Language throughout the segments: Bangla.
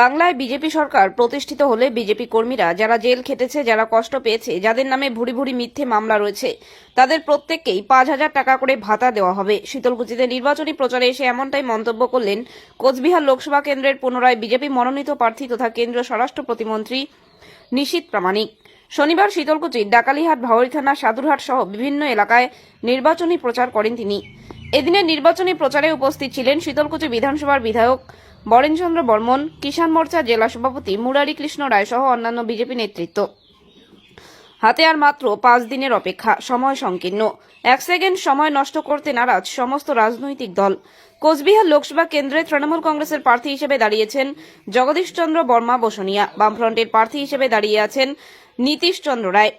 বাংলায় বিজেপি সরকার প্রতিষ্ঠিত হলে বিজেপি কর্মীরা যারা জেল খেটেছে, যারা কষ্ট পেয়েছে, যাদের নামে ভুরি ভুরি মিথ্যে মামলা রয়েছে, তাদের প্রত্যেককেই পাঁচ হাজার টাকা করে ভাতা দেওয়া হবে। শীতলকুচিতে নির্বাচনী প্রচারে এসে এমনটাই মন্তব্য করলেন কোচবিহার লোকসভা কেন্দ্রের পুনরায় বিজেপি মনোনীত প্রার্থী তথা কেন্দ্রীয় স্বরাষ্ট্র প্রতিমন্ত্রী নিশীত প্রামাণিক। শনিবার শীতলকুচির ডাকালিহাট ভাওয়ারি থানা, সাদুরহাট সহ বিভিন্ন এলাকায় নির্বাচনী প্রচার করেন তিনি। এদিনের নির্বাচনী প্রচারে উপস্থিত ছিলেন শীতলকুচি বিধানসভার বিধায়ক বরেনচন্দ্র বর্মন, কিষাণ মোর্চা জেলা সভাপতি মুরারি কৃষ্ণ রায় সহ অন্যান্য বিজেপি নেতৃত্ব। হাতে আর মাত্র পাঁচ দিনের অপেক্ষা, সময় সংকীর্ণ। এক সেকেন্ড সময় নষ্ট করতে নারাজ সমস্ত রাজনৈতিক দল। কোচবিহার লোকসভা কেন্দ্রে তৃণমূল কংগ্রেসের প্রার্থী হিসেবে দাঁড়িয়েছেন জগদীশ চন্দ্র বর্মা বসনিয়া। বামফ্রন্টের প্রার্থী হিসেবে দাঁড়িয়ে আছেন নীতিশ চন্দ্র রায়।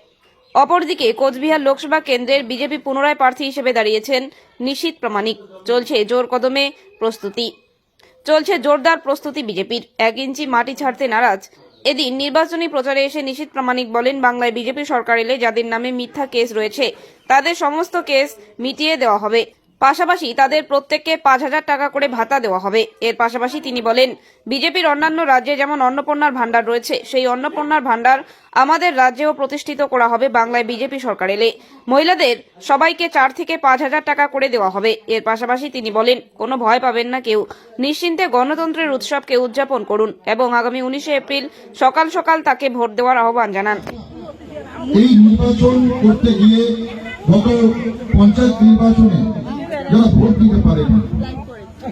অপরদিকে কোচবিহার লোকসভা কেন্দ্রের বিজেপি পুনরায় প্রার্থী হিসেবে দাঁড়িয়েছেন নিশীত প্রামাণিক। চলছে জোর কদমে প্রস্তুতি। চলছে জোরদার প্রস্তুতি বিজেপির। এক ইঞ্চি মাটি ছাড়তে নারাজ। এদিন নির্বাচনী প্রচারে এসে নিশীত প্রামাণিক বলেন, বাংলায় বিজেপি সরকার এলে যাদের নামে মিথ্যা কেস রয়েছে, তাদের সমস্ত কেস মিটিয়ে দেওয়া হবে। পাশাপাশি তাদের প্রত্যেককে পাঁচ হাজার টাকা করে ভাতা দেওয়া হবে। এর পাশাপাশি তিনি বলেন, বিজেপির অন্যান্য রাজ্যে যেমন অন্নপূর্ণার ভাণ্ডার রয়েছে, সেই অন্নপূর্ণার ভাণ্ডার আমাদের রাজ্যেও প্রতিষ্ঠিত করা হবে বাংলায় বিজেপি সরকার এলে। মহিলাদের সবাইকে চার থেকে পাঁচ হাজার টাকা করে দেওয়া হবে। এর পাশাপাশি তিনি বলেন, কোনো ভয় পাবেন না কেউ। নিশ্চিন্তে গণতন্ত্রের উৎসবকে উদযাপন করুন এবং আগামী উনিশে এপ্রিল সকাল সকাল তাকে ভোট দেওয়ার আহ্বান জানান। এই নির্বাচন করতে গিয়ে গত পঞ্চায়েত নির্বাচনে যারা ভোট দিতে পারেনি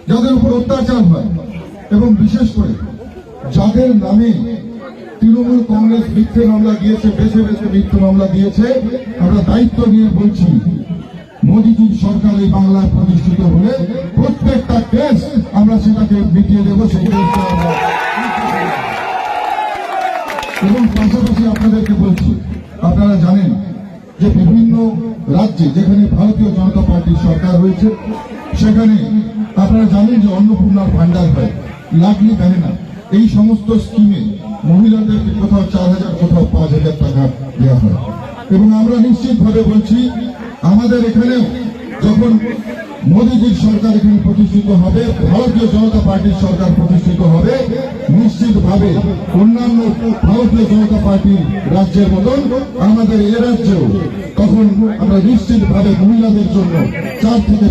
যাদের উপর অত্যাচার হয়, এবং বিশেষ করে যাদের নামে তৃণমূল কংগ্রেস মিথ্যে মামলা দিয়েছে, বেছে বেছে মিথ্যে মামলা দিয়েছে, আমরা দায়িত্ব নিয়ে বলছি মোদীজির সরকার এই বাংলায় প্রতিষ্ঠিত হলে প্রত্যেকটা কেস আমরা সেটাকে মিটিয়ে দেবো সেই এবং পাশাপাশি আপনাদেরকে বলছি, আপনারা জানেন যে বিভিন্ন রাজ্যে, যেখানে ভারতীয় জনতা পার্টির সরকার রয়েছে সেখানে আপনারা জানেন যে অন্নপূর্ণার ভান্ডার হয়। লাগলি জানে না। এই সমস্ত স্কিমে মহিলাদেরকে কোথাও চার হাজার, কোথাও পাঁচ হাজার টাকা দেওয়া হয়। এবং আমরা নিশ্চিতভাবে বলছি, আমাদের এখানেও যখন মোদীজির সরকার এখানে প্রতিষ্ঠিত হবে, ভারতীয় জনতা পার্টির সরকার প্রতিষ্ঠিত হবে নিশ্চিতভাবে অন্যান্য ভারতীয় জনতা পার্টির রাজ্যের মতন আমাদের এ রাজ্যেও তখন আমরা নিশ্চিতভাবে মহিলাদের জন্য চার থেকে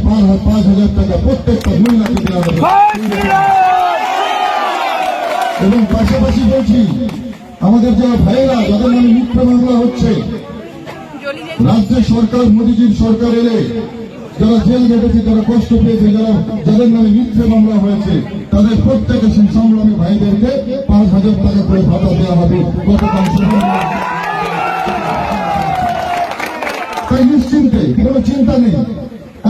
পাঁচ হাজার টাকা প্রত্যেকটা মহিলাকে দেওয়া হবে এবং পাশাপাশি বলছি আমাদের যারা ভাইয়েরা যাদের নামে মিথ্যা মামলা হচ্ছে রাজ্য সরকার মোদীজির সরকার এলে যারা জেল কেটেছে যারা কষ্ট পেয়েছে যারা যাদের নামে মিথ্যে মামলা হয়েছে তাদের প্রত্যেকে সেই সংগ্রামী ভাইদেরকে পাঁচ হাজার টাকা করে ভাতা দেওয়া হবে। গতকাল। তাই নিশ্চিন্তে, কোনো চিন্তা নেই।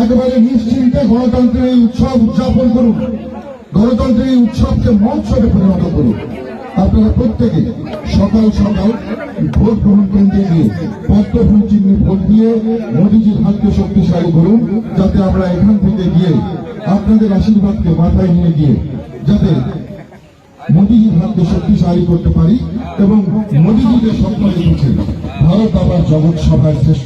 একেবারে নিশ্চিন্তে গণতন্ত্রের এই উৎসব উদযাপন করুন। গণতন্ত্রের এই উৎসবকে মহোৎসবে পরিণত করুন। আপনারা প্রত্যেকে সকাল সকাল ভোট গ্রহণ কেন্দ্রে গিয়ে পদ্মফুল চিহ্নে ভোট দিয়ে মোদীজির হাতকে শক্তিশালী করুন, যাতে আমরা এখান থেকে গিয়ে আপনাদের আশীর্বাদকে মাথায় নিয়ে গিয়ে যাতে মোদীজির হাতকে শক্তিশালী করতে পারি এবং মোদীজি যে স্বপ্ন দেখেছেন ভারত আবার জগৎ সভায় শ্রেষ্ঠ